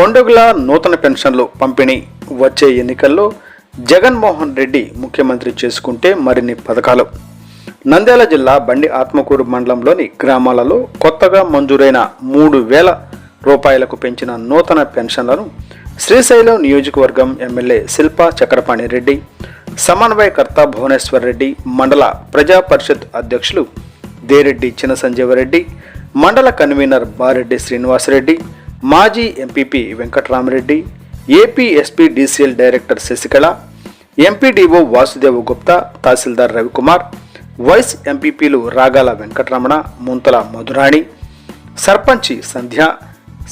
పండుగల నూతన పెన్షన్లు పంపిణీ వచ్చే ఎన్నికల్లో జగన్మోహన్ రెడ్డి ముఖ్యమంత్రి చేసుకుంటే మరిన్ని పథకాలు. నంద్యాల జిల్లా బండి ఆత్మకూరు మండలంలోని గ్రామాలలో కొత్తగా మంజూరైన మూడు వేల రూపాయలకు పెంచిన నూతన పెన్షన్లను శ్రీశైలం నియోజకవర్గం ఎమ్మెల్యే శిల్పా చక్రపాణి రెడ్డి సమన్వయకర్త భువనేశ్వర్ రెడ్డి మండల ప్రజా పరిషత్ అధ్యక్షులు దేరెడ్డి చిన్న సంజీవరెడ్డి మండల కన్వీనర్ బారెడ్డి శ్రీనివాసరెడ్డి మాజీ MPP Venkatrama Reddy AP SP DCL director Sasikala MPDO Vasudev Gupta తహసీల్దార్ రవికుమార్ వైస్ ఎంపీపీలు రాగాల వెంకటరమణ ముంతల మధురాణి సర్పంచి సంధ్య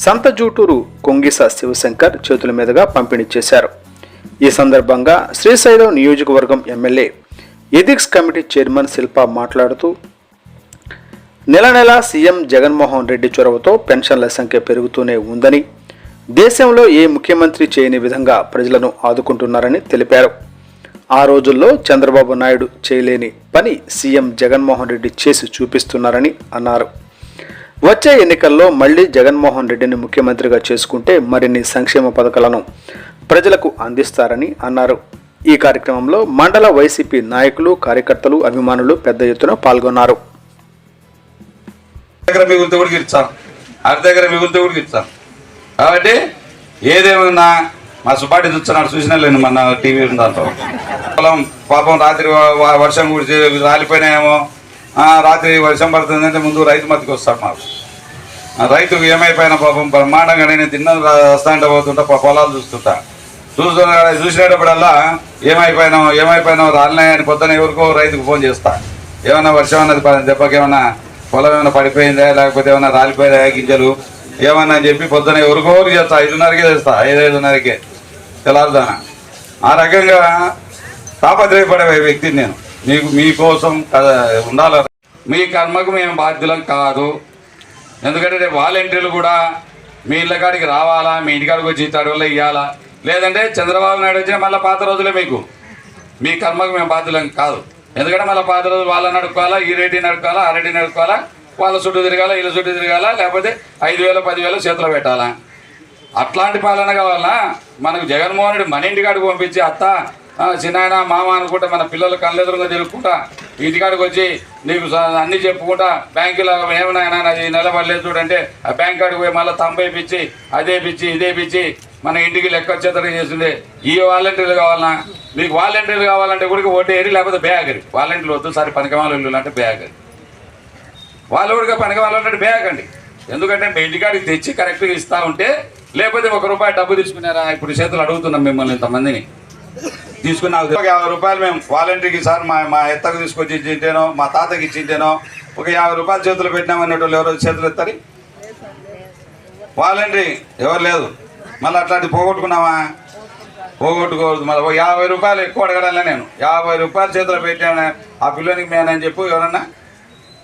సంతజూటూరు కొంగిస శివశంకర్ చేతుల మీదుగా పంపిణీ చేశారు. ఈ సందర్భంగా శ్రీశైలం నియోజకవర్గం MLA ethics committee chairman Shilpa మాట్లాడుతూ నెల నెల సీఎం జగన్మోహన్ రెడ్డి చొరవతో పెన్షన్ల సంఖ్య పెరుగుతూనే ఉందని దేశంలో ఏ ముఖ్యమంత్రి చేయని విధంగా ప్రజలను ఆదుకుంటున్నారని తెలిపారు. ఆ రోజుల్లో చంద్రబాబు నాయుడు చేయలేని పని సీఎం జగన్మోహన్ రెడ్డి చేసి చూపిస్తున్నారని అన్నారు. వచ్చే ఎన్నికల్లో మళ్ళీ జగన్మోహన్ రెడ్డిని ముఖ్యమంత్రిగా చేసుకుంటే మరిన్ని సంక్షేమ పథకాలను ప్రజలకు అందిస్తారని అన్నారు. ఈ కార్యక్రమంలో మండల వైసీపీ నాయకులు కార్యకర్తలు అభిమానులు పెద్ద ఎత్తున పాల్గొన్నారు. దగ్గర మిగులుతూ కూడా ఇస్తాను అర్ధ దగ్గర మిగులుతూ కూడా ఇస్తాను కాబట్టి ఏదేమన్నా మా సుబ్బాటి చూస్తున్నాడు చూసినా లేను మన టీవీ దాంట్లో. పొలం పాపం రాత్రి వర్షం కుడిచి రాలిపోయినాయేమో. రాత్రి వర్షం పడుతుందంటే ముందు రైతు మతికి వస్తాడు మాకు. రైతుకు ఏమైపోయినా పాపం బ్రహ్మాండంగా నేను తిన్న వస్తాంటే పోతుంటా పొలాలు చూస్తుంటా. చూస్తున్నా చూసినప్పుడల్లా ఏమైపోయినావు ఏమైపోయినావు రాలినాయని పొద్దున ఎవరికో రైతుకు ఫోన్ చేస్తా. ఏమైనా వర్షం అన్నది దెబ్బకి ఏమైనా పొలం ఏమైనా పడిపోయిందా? లేకపోతే ఏమైనా రాలిపోయిందా గింజలు? ఏమన్నా చెప్పి పొద్దున ఎవరికోరు చేస్తా. ఐదున్నరకే చేస్తా ఐదు ఐదున్నరకే తెలారుదానా ఆ రకంగా తాపత్రయపడే వ్యక్తిని నేను. మీకు మీకోసం కదా ఉండాలి? మీ కర్మకు మేము బాధ్యులం కాదు. ఎందుకంటే రేపు వాలంటీర్లు కూడా మీ ఇళ్ళ కాడికి రావాలా? మీ ఇంటికాడికి వచ్చి తడవలో ఇవ్వాలా లేదంటే చంద్రబాబు నాయుడు వచ్చిన మళ్ళీ పాత రోజులే మీకు. మీ కర్మకు మేము బాధ్యులం కాదు. ఎందుకంటే మళ్ళీ పాత రోజులు వాళ్ళని నడుపుకోవాలా ఈ రెడ్డి నడుపుకోవాలా ఆ రెడ్డిని నడుపుకోవాలా వాళ్ళ చుట్టూ తిరగాల వీళ్ళ చుట్టూ తిరగాల లేకపోతే ఐదు వేలు పదివేలు చేతిలో పెట్టాలా. అట్లాంటి పాలన కావాలన్నా మనకు జగన్మోహన్ రెడ్డి మన ఇంటికాడికి పంపించి అత్త ఆ, చిన్నాయన మామ అనుకుంటా మన పిల్లలు కళ్ళెదురుగా తిరుగుకుంటా ఇంటికాడికి వచ్చి నీకు అన్నీ చెప్పుకుంటా బ్యాంకులో ఏమైనా నాది నిలబడలేదు చూడంటే ఆ బ్యాంక్ కాడికి పోయి మళ్ళీ తంబైపిచ్చి అదే పిచ్చి ఇదే పిచ్చి మన ఇంటికి లెక్క వచ్చేతరకు చేసింది. ఈ వాలంటీర్లు కావాలన్నా మీకు వాలంటీర్లు కావాలంటే కూడా ఓటేరి లేకపోతే బ్యాగరి వాలంటీర్లు వద్దు సరే పనికమాల అంటే బ్యాగరి వాళ్ళు కూడా పనికమాలంటే బ్యాగండి ఎందుకంటే మీ ఇంటికాడికి తెచ్చి కరెక్ట్గా ఇస్తా ఉంటే లేకపోతే ఒక రూపాయి డబ్బు తీసుకున్నారా? ఇప్పుడు చేతులు అడుగుతున్నాం మిమ్మల్ని ఇంతమందిని. తీసుకున్నా ఒక యాభై రూపాయలు మేము వాలంటీర్కి సార్ మా మా ఎత్తకు తీసుకొచ్చి ఇచ్చింటేనో మా తాతకి ఇచ్చింటేనో ఒక యాభై రూపాయలు చేతులు పెట్టినామనేటోళ్ళు ఎవరో చేతులు ఎత్తారు? వాలంటరీ ఎవరు లేదు మళ్ళీ అట్లాంటి పోగొట్టుకున్నావా? పోగొట్టుకోవద్దు మళ్ళీ యాభై రూపాయలు ఎక్కువ అడగడాలే నేను. యాభై రూపాయలు చేతిలో పెట్టాను. ఆ పిల్లోనికి మేనని చెప్పు ఎవరన్నా?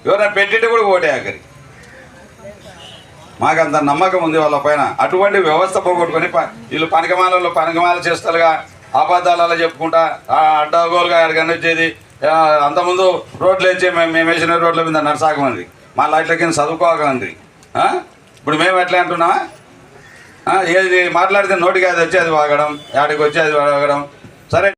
ఎవరైనా పెట్టింటే కూడా ఓటే ఆఖరి. మాకు అంత నమ్మకం ఉంది వాళ్ళ పైన. అటువంటి వ్యవస్థ పోగొట్టుకొని వీళ్ళు పనకమాలలో పనకమాల చేస్తారుగా అబద్ధాలలో చెప్పుకుంటా అడ్డగోలుగా ఎక్కడికన్నా వచ్చేది. అంతకుముందు రోడ్లు వేసి మేము మేము వేసిన రోడ్ల మీద నడసాకమంది మా లైట్ల కింద చదువుకోకండి ఇప్పుడు మేము ఎట్లా అంటున్నామా? ఏది మాట్లాడితే నోటికి అది వచ్చి అది వాగడం ఆడికి వచ్చి అది వాగడం. సరే.